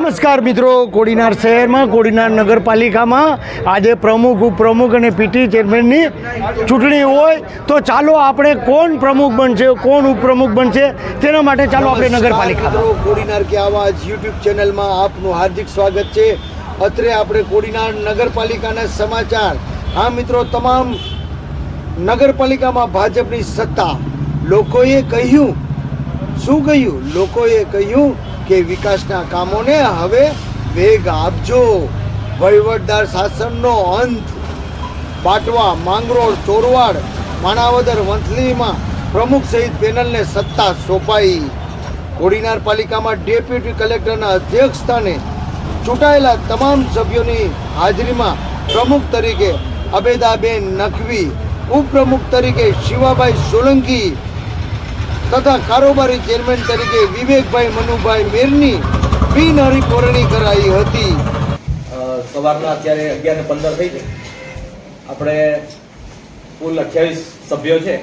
નમસ્કાર મિત્રો કોડીનાર શહેરમાં કોડીનાર નગરપાલિકામાં આજે પ્રમુખ ઉપપ્રમુખ અને પીટી ચેરમેનની ચૂંટણી હોય તો ચાલો આપણે કોણ પ્રમુખ બનશે કોણ ઉપપ્રમુખ બનશે તેના માટે ચાલો આપણે નગરપાલિકા કોડીનાર કે આવાજ યુટ્યુબ ચેનલમાં આપનું હાર્દિક સ્વાગત છે. અત્રે આપણે કોડીનાર નગરપાલિકાના સમાચાર. હા મિત્રો તમામ નગરપાલિકામાં ભાજપની સત્તા. લોકોએ કહ્યું. શું કહ્યું? લોકોએ કહ્યું કે વિકાસના કામોને હવે વેગ આપજો. વહીવટદાર શાસનનો અંત. બાટવા, માંગરોળ, ચોરવાડ, માણાવદર વંથલીમાં પ્રમુખ સહિત પેનલને સત્તા સોંપાઈ. કોડીનાર પાલિકામાં ડેપ્યુટી કલેક્ટરના અધ્યક્ષ સ્થાને ચૂંટાયેલા તમામ સભ્યોની હાજરીમાં પ્રમુખ તરીકે અબેદાબેન નખવી ઉપપ્રમુખ તરીકે શિવાભાઈ સોલંકી તથા કારોબારી ચેરમેન તરીકે વિવેકભાઈ મનુભાઈ મેરની બિનહરીપોરણી કરાઈ હતી. સવારના અત્યારે અગિયાર ને પંદર થઈ છે આપણે કુલ અઠ્યાવીસ સભ્યો છે.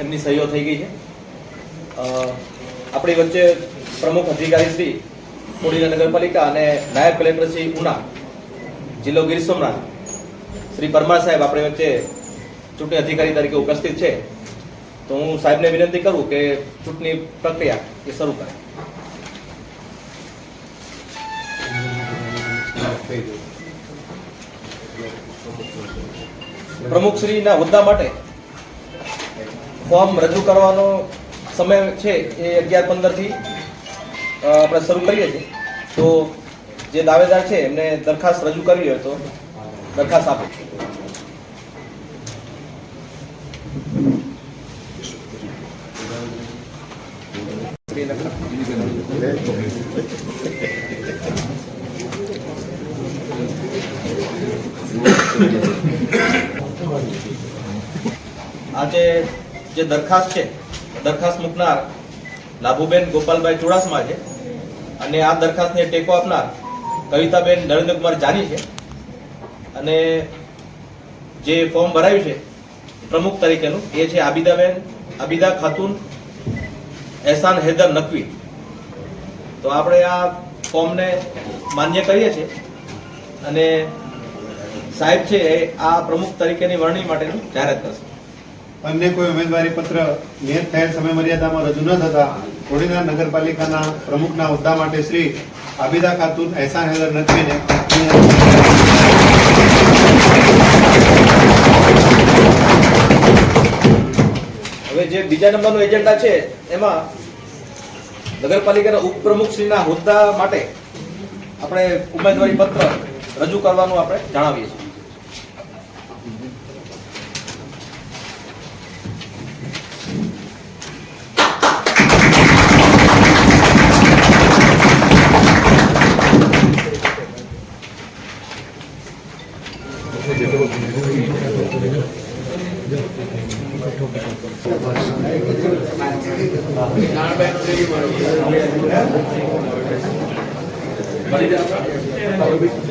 એમની સહીઓ થઈ ગઈ છે. આપણી વચ્ચે પ્રમુખ અધિકારી શ્રી કોડીના નગરપાલિકા અને નાયબ કલેક્ટર શ્રી ઉના, જિલ્લો ગીર સોમનાથ, શ્રી પરમાર સાહેબ આપણી વચ્ચે ચૂંટણી અધિકારી તરીકે ઉપસ્થિત છે. તો હું સાહેબને વિનંતી કરું કે ચૂંટણી પ્રક્રિયા એ શરૂ કરે. પ્રમુખશ્રીના હોદ્દા માટે ફોર્મ રજૂ કરવાનો સમય છે એ અગિયાર પંદરથી આપણે શરૂ કરીએ છીએ. તો જે દાવેદાર છે એમને દરખાસ્ત રજૂ કરવી હોય તો દરખાસ્ત આપે આજે જે દરખાસ્ત છે, દરખાસ્ત મૂકનાર લાભુબેન ગોપાલભાઈ ચુડાસમા છે. અને આ દરખાસ્તને ટેકો આપનાર કવિતાબેન નરેન્દ્રકુમાર જાની છે. અને જે ફોર્મ ભરાયું છે, પ્રમુખ તરીકેનું, એ છે આબિદાબેન, આબિદા ખાતુન એહસાન હૈદર નકવી. તો આપણે આ ફોર્મને માન્ય કરીએ છીએ. અને સાહેબ છે એ આ પ્રમુખ તરીકેની વરણી માટેનું જાહેરાત કરશે. અન્ય કોઈ ઉમેદવારી પત્ર નિયત થયેલ સમય મર્યાદામાં રજૂ ન થતા કોડીનાર નગરપાલિકાના પ્રમુખના હોદ્દા માટે શ્રી આબિદા ખાતુન એહસાન હૈદર નકવીને હવે જે બીજા નંબરનો એજન્ડા છે, એમાં નગરપાલિકાના ઉપપ્રમુખશ્રીના હોદ્દા માટે આપણે ઉમેદવારી પત્ર રજૂ કરવાનું આપણે જણાવીએ છીએ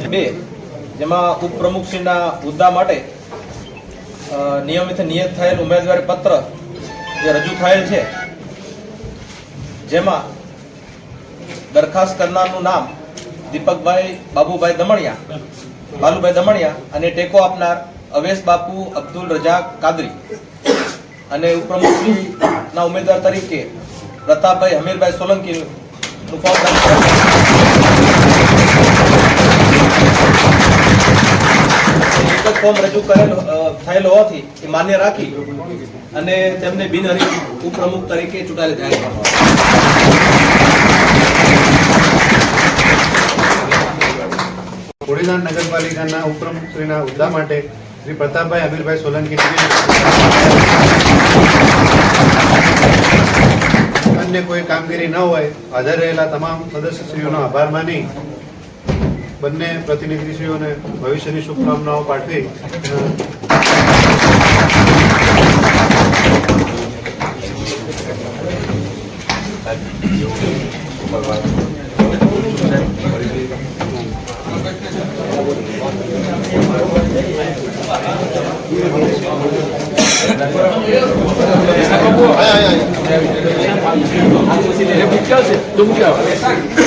બે જેમાં ઉપપ્રમુખશ્રીના હોદ્દા માટે નિયમિત નિયત થયેલ ઉમેદવારી પત્ર જે રજૂ થયેલ છે, જેમાં દરખાસ્ત કરનારનું નામ દીપકભાઈ બાબુભાઈ દમણિયા, બાલુભાઈ દમણિયા અને ટેકો આપનાર અવેશ બાપુ અબ્દુલ રજાક કાદરી અને ઉપપ્રમુખશ્રીના ઉમેદવાર તરીકે પ્રતાપભાઈ હમીરભાઈ સોલંકી નું ફોર્મ એક ફોર્મ રજૂ કરેલ થયેલ હોવાથી એ માન્ય રાખી અને તેમને બિનહરીફ ઉપપ્રમુખ તરીકે ચૂંટાયેલ જાહેર કરવામાં કોડીનાર નગરપાલિકાના ઉપપ્રમુખ શ્રીના હોદ્દા માટે શ્રી પ્રતાપભાઈ અમીરભાઈ સોલંકી અન્ય કોઈ કામગીરી ન હોય, હાજર રહેલા તમામ સદસ્યશ્રીઓનો આભાર માની બંને પ્રતિનિધિશ્રીઓને ભવિષ્યની શુભકામનાઓ પાઠવી એ મૂક્યા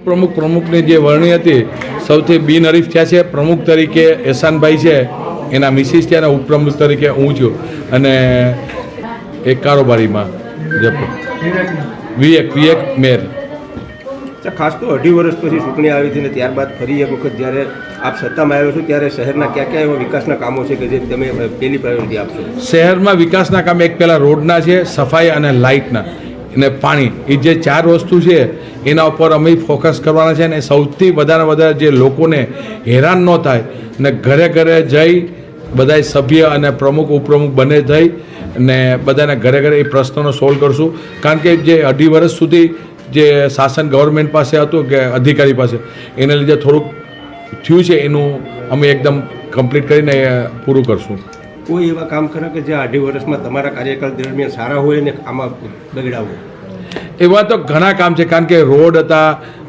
પ્રમુખ પ્રમુખની જે વરણી હતી સૌથી બિનહરીફ થયા છે. પ્રમુખ તરીકે એહસાનભાઈ છે. એના મિસિસ છે અને ઉપપ્રમુખ તરીકે હું છું. અને એક કારોબારીમાં વિવેક વિવેક મેર. ખાસ તો અઢી વર્ષ પછી ચૂંટણી આવી હતી ને ત્યારબાદ ફરી એક વખત જ્યારે આપ સત્તામાં આવ્યો છો ત્યારે શહેરના ક્યાં ક્યાં એવા વિકાસના કામો છે કે જે તમે પહેલી પ્રાયોરિટી આપશો? શહેરમાં વિકાસના કામ એક પહેલાં રોડના છે સફાઈ અને લાઇટના. અને પાણી, એ જે ચાર વસ્તુ છે, એના ઉપર અમે ફોકસ કરવાના છે અને સૌથી વધારે વધારે જે લોકોને હેરાન ન થાય ને ઘરે ઘરે જઈ બધા સભ્ય અને પ્રમુખ, ઉપપ્રમુખ બંને થઈ અને બધાને ઘરે ઘરે એ પ્રશ્નોનો સોલ્વ કરશું. કારણ કે જે અઢી વર્ષ સુધી જે શાસન ગવર્મેન્ટ પાસે હતું કે અધિકારી પાસે, એને લીધે થોડુંક થયું છે, એનું અમે એકદમ કમ્પ્લીટ કરીને પૂરું કરશું. કોઈ એવા કામ ખરા કે જે અઢી વર્ષમાં તમારા કાર્યકાળ દરમિયાન સારા હોય ને આમાં બગડ્યા એવા તો ઘણા કામ છે કારણ કે રોડ હતા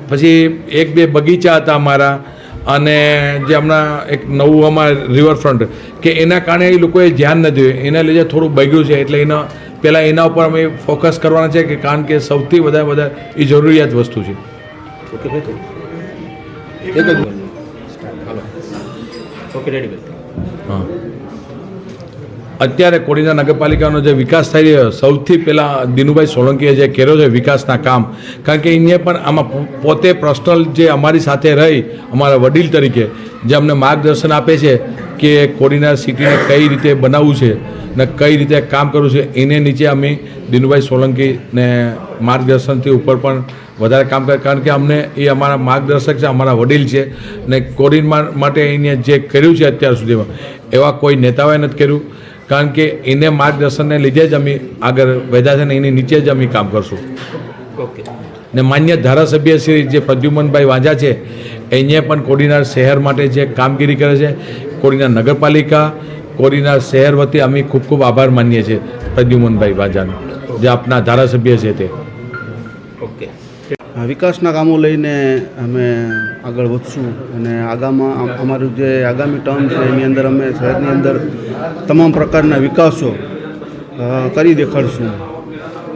પછી એક બે બગીચા હતા અમારા અને જે હમણાં એક નવું અમારા રિવરફ્રન્ટ કે એના કારણે એ લોકોએ ધ્યાન નથી જોયું એના લીધે થોડું બગ્યું છે એટલે એના પહેલાં એના ઉપર અમે ફોકસ કરવાના છે કે કારણ કે સૌથી વધારે વધારે એ જરૂરિયાત વસ્તુ છે. ઓકે એક જ ઓકે રેડી હા. અત્યારે કોડીના નગરપાલિકાનો જે વિકાસ થઈ રહ્યો સૌથી પહેલાં દિનુભાઈ સોલંકીએ જે કર્યો છે વિકાસના કામ, કારણ કે એને પણ આમાં પોતે પર્સનલ જે અમારી સાથે રહી, અમારા વડીલ તરીકે, જે અમને માર્ગદર્શન આપે છે કે કોડીના સિટીને કઈ રીતે બનાવવું છે ને કઈ રીતે કામ કરવું છે, એને નીચે અમે દિનુભાઈ સોલંકીને માર્ગદર્શનથી ઉપર પણ વધારે કામ કરે કારણ કે અમને એ અમારા માર્ગદર્શક છે, અમારા વડીલ છે ને કોરિન માટે એને જે કર્યું છે અત્યાર સુધીમાં, એવા કોઈ નેતાઓએ નથી કર્યું. કારણ કે એને માર્ગદર્શનને લીધે જ અમે આગળ વધ્યા છે ને એની નીચે જ અમે કામ કરશું. ઓકે. ને માન્ય ધારાસભ્ય શ્રી જે પ્રદ્યુમનભાઈ વાંઝા છે એને પણ કોડીનાર શહેર માટે જે કામગીરી કરે છે કોડીનાર નગરપાલિકા કોડીનાર શહેર વતી અમે ખૂબ ખૂબ આભાર માનીએ છીએ પ્રદ્યુમનભાઈ વાંઝાનો જે આપના ધારાસભ્ય છે તે. વિકાસના કામો લઈને અમે આગળ વધશું અને આગામાં અમારું જે આગામી ટર્મ છે એની અંદર અમે શહેરની અંદર તમામ પ્રકારના વિકાસો કરી દેખાડશું.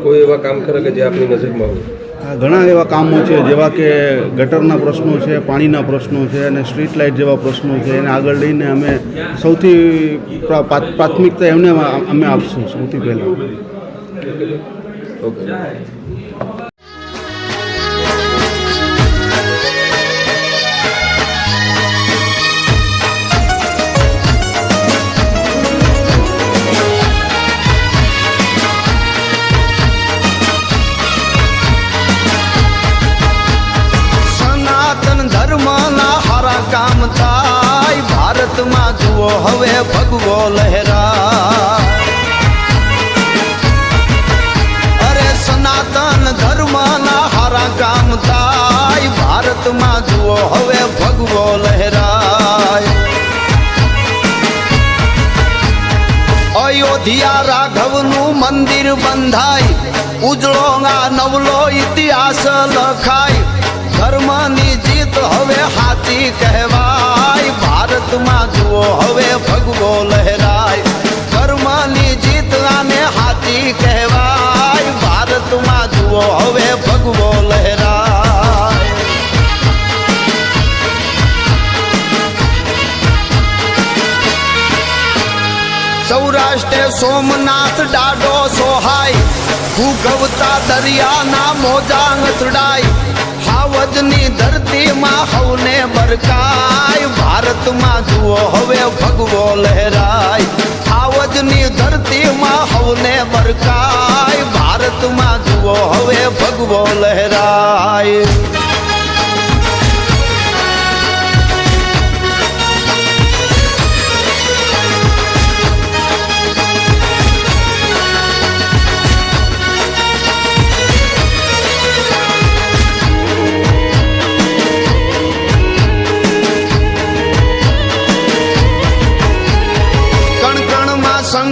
કોઈ એવા કામ ખરા કે જે આપની નજરમાં હોય? ઘણા એવા કામો છે જેવા કે ગટરના પ્રશ્નો છે પાણીના પ્રશ્નો છે અને સ્ટ્રીટ લાઇટ જેવા પ્રશ્નો છે એને આગળ લઈને અમે સૌથી પ્રા- પ્રા- પ્રાથમિકતા એમને અમે આપશું સૌથી પહેલાં. ઓકે. ભારતમાં જુઓ, હવે ભગવો લહેરાય. અયોધ્યા રાઘવનું મંદિર બંધાય ઉજળો નવલો ઇતિહાસ લખાય. ધર્મની જીત હવે હાથી કહેવાય. ભારતમાં જુઓ, હવે ભગવો લહેરાય. ધર્મની જીત આને હાથી કહેવાય. ભારતમાં જુઓ, હવે ભગવો લહેરાય. સૌરાષ્ટ્રે સોમનાથ ડાડો સોહાય ભૂગવતા દરિયાના મોજાંગ ચડાય હાવજની ધરતીમાં હવને બરકાય, ભારતમાં જુઓ હવે ભગવો લહેરાય. હાવજ વજની ધરતીમાં હવને બરકાય, ભારતમાં જુઓ હવે ભગવો લહેરાય.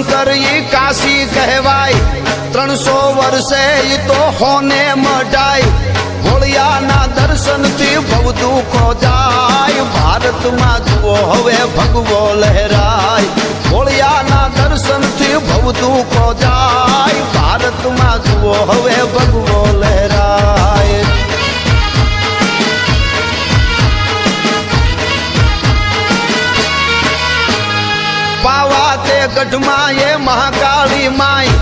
શંકર ઈ કાશી કહેવાય. ત્રણસો વર્ષે ઈ તો હોને મઢાય. હોળિયાના દર્શનથી ભવ દુખો જાય. ભારતમાં જુઓ હવે ભગવો લહેરાય. હોળિયાના દર્શનથી ભવ દુખો જાય. ભારતમાં જુઓ હવે ભગવો લહેરાય. ગઢમાં એ મહાકાળી માય.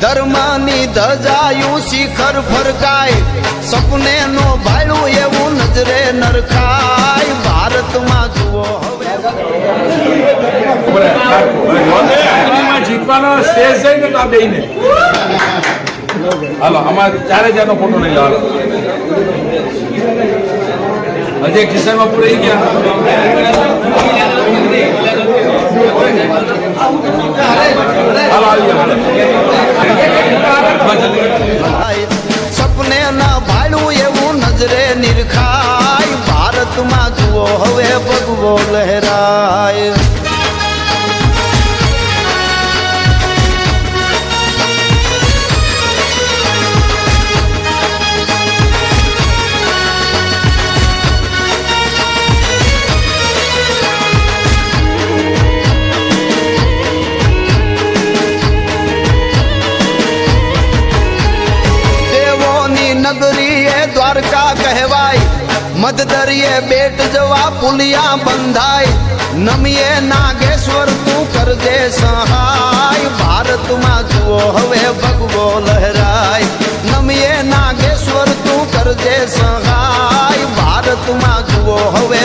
ધર્મની ધજાયું શિખર ફરકાય. સપને નો ભાડું એવું નજરે નરખાય. ભારતમાં જુઓ જીતવાનો સ્ટેજ હાલો હજી એક પૂરી ગયા. સપને ના ભાડું એવું નજરે નિરખાય. ભારતમાં જુઓ હવે ભગવો લહેરાય. મધદરિયે બેટ જવા પુલિયા બંધાય નમીએ નાગેશ્વર તું કરજે સહાય ભારતમાં જુઓ હવે ભગવો લહેરાય નમીએ નાગેશ્વર તું કરજે સહાય ભારતમાં જુઓ હવે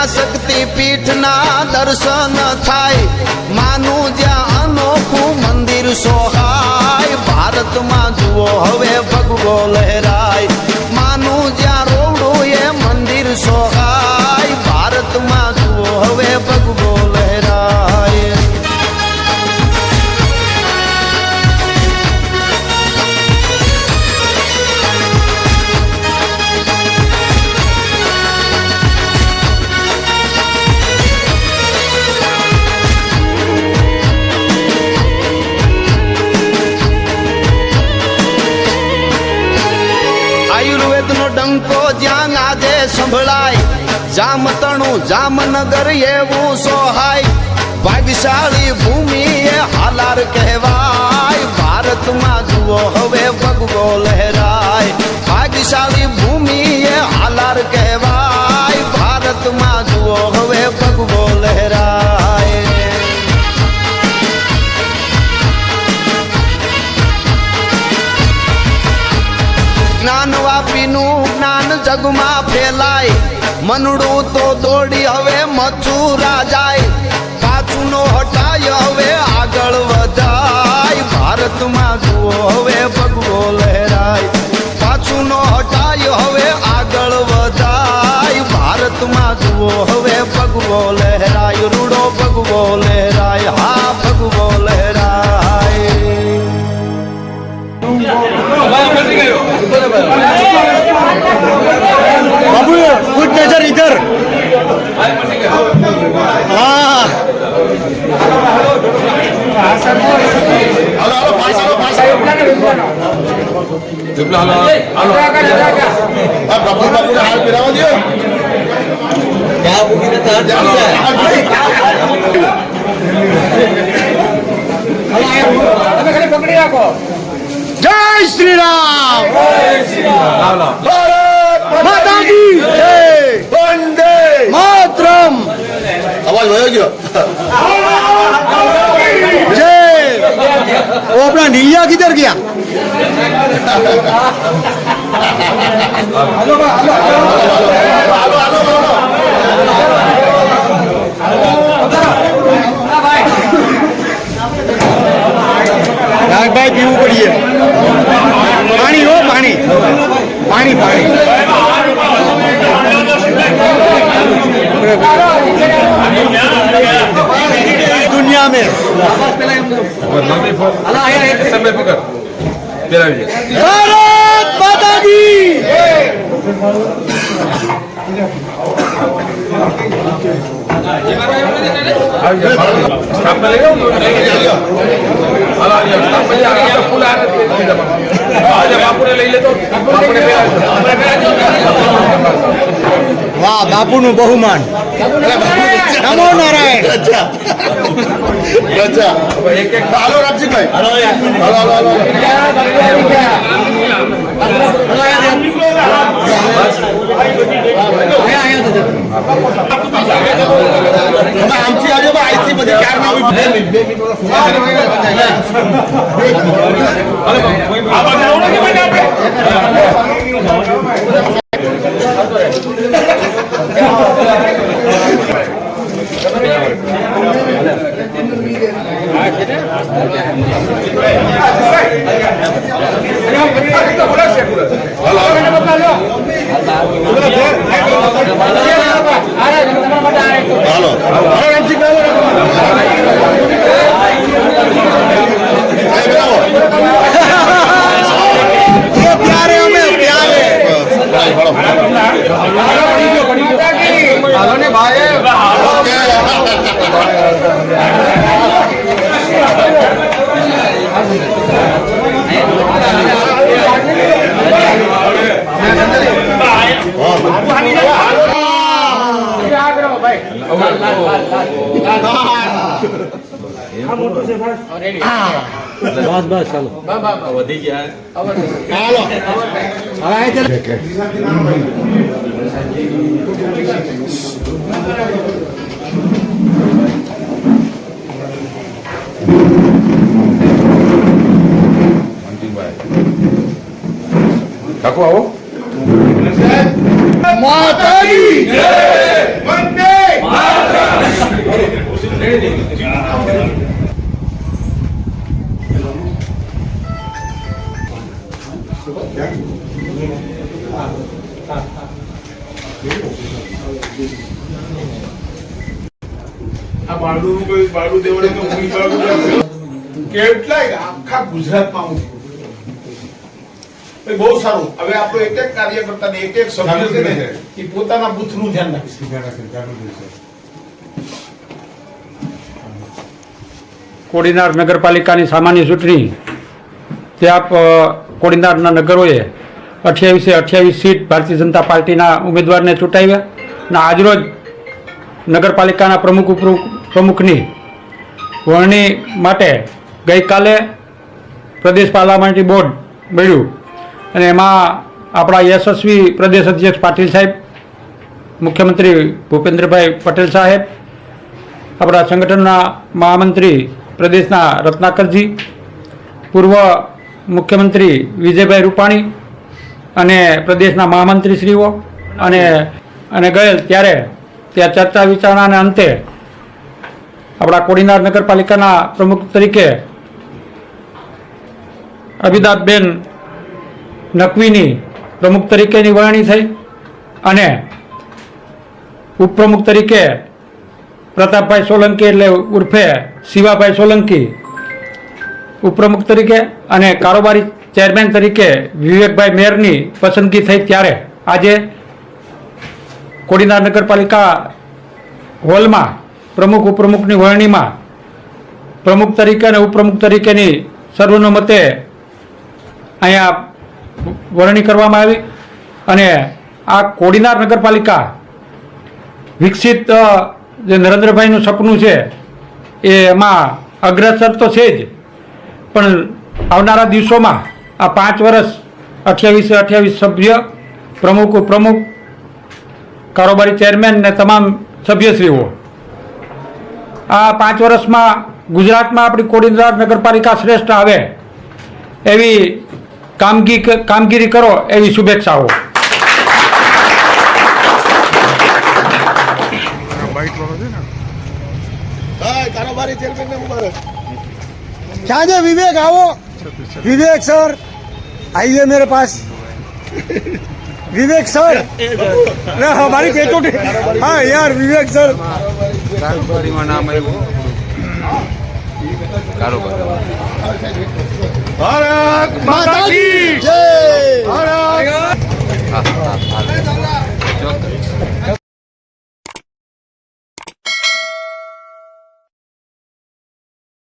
જ્યાં શક્તિ પીઠના દર્શન થાય. માનું જ્યાં અનોખું મંદિર સોહાય. ભારતમાં જુઓ હવે ભગવો લહેરાય. માનું જ્યાં રોવડું એ મંદિર સોહાય. જામતણું જામનગર એવું સોહાય. ભાગ્યશાળી ભૂમિ હાલાર કહેવાય. ભારતમાં જુઓ હવે ભગવો લહેરાય. ¡Manu ગયો. ઓ આપણા નીલિયા કિધર ગયા. નાગભાઈ પીવું પડીએ. પાણી હો પાણી. પાણી પાણી. દુનિયા મેં સમય પકડ પેલાવી ભારત માતા કી. બાપુને લઈ લેતો બાપુને વાહ બાપુનું બહુમાન. નમો નારાયણ. હાલો રામસિંહભાઈ હાલો હાલો હાલો આમથી ভালো। આઈથી બસ બસ ચાલો વધી ગયા ચાલો કાકુ આવો માતાજી જય વંદે માતરમ બારડું કોઈ બારડું દેવડે તો હું કેટલાય આખા ગુજરાતમાં હું એ બહુ સારું. હવે આપણો એક એક કાર્યકર્તા ને એક એક સભ્ય છે ને એ પોતાના બુથનું ધ્યાન રાખશે કોડીનાર નગરપાલિકાની સામાન્ય ચૂંટણી, ત્યાં કોડીનારના નગરોએ અઠ્યાવીસે અઠ્યાવીસ સીટ ભારતીય જનતા પાર્ટીના ઉમેદવારને ચૂંટાવ્યા અને આજરોજ નગરપાલિકાના પ્રમુખ પ્રમુખની વરણી માટે ગઈકાલે પ્રદેશ પાર્લામેન્ટરી બોર્ડ મળ્યું અને એમાં આપણા યશસ્વી પ્રદેશ અધ્યક્ષ પાટીલ સાહેબ, મુખ્યમંત્રી ભૂપેન્દ્રભાઈ પટેલ સાહેબ, આપણા સંગઠનના મહામંત્રી પ્રદેશના રત્નાકરજી, પૂર્વ મુખ્યમંત્રી વિજયભાઈ રૂપાણી અને પ્રદેશના મહામંત્રીશ્રીઓ અને અને ગયેલ ત્યારે ત્યાં ચર્ચા વિચારણાના અંતે આપણા કોડીનાર નગરપાલિકાના પ્રમુખ તરીકે અભિદાબેન નકવીની પ્રમુખ તરીકેની વરણી થઈ અને ઉપપ્રમુખ તરીકે પ્રતાપભાઈ સોલંકી એટલે ઉર્ફે શિવાભાઈ સોલંકી, ઉપપ્રમુખ તરીકે અને કારોબારી ચેરમેન તરીકે વિવેકભાઈ મેયરની પસંદગી થઈ ત્યારે આજે કોડીનાર નગરપાલિકા હોલમાં પ્રમુખ ઉપપ્રમુખની વરણીમાં પ્રમુખ તરીકે અને ઉપપ્રમુખ તરીકેની સર્વોન્નમતે અહીંયા વરણી કરવામાં આવી અને આ કોડીનાર નગરપાલિકા વિકસિત જે નરેન્દ્રભાઈનું સપનું છે, એ એમાં અગ્રસર તો છે જ. પણ આવનારા દિવસોમાં આ પાંચ વર્ષ અઠ્યાવીસે અઠ્યાવીસ સભ્ય, પ્રમુખ પ્રમુખ, કારોબારી ચેરમેન ને તમામ સભ્યશ્રીઓ. આ પાંચ વર્ષમાં ગુજરાતમાં આપણી કોડીનાર નગરપાલિકા શ્રેષ્ઠ આવે, એવી કામગીરી કામગીરી કરો એવી શુભેચ્છાઓ. તમારી જેલબેનને ક્યાં છે વિવેક? આવો. વિવેક સર આઈએ મેરે પાસ. વિવેક સર ના હમારી પેટોટી. હા યાર વિવેક સર કારોબારીમાં નામ આવ્યું. કારોબાર ભારત માતા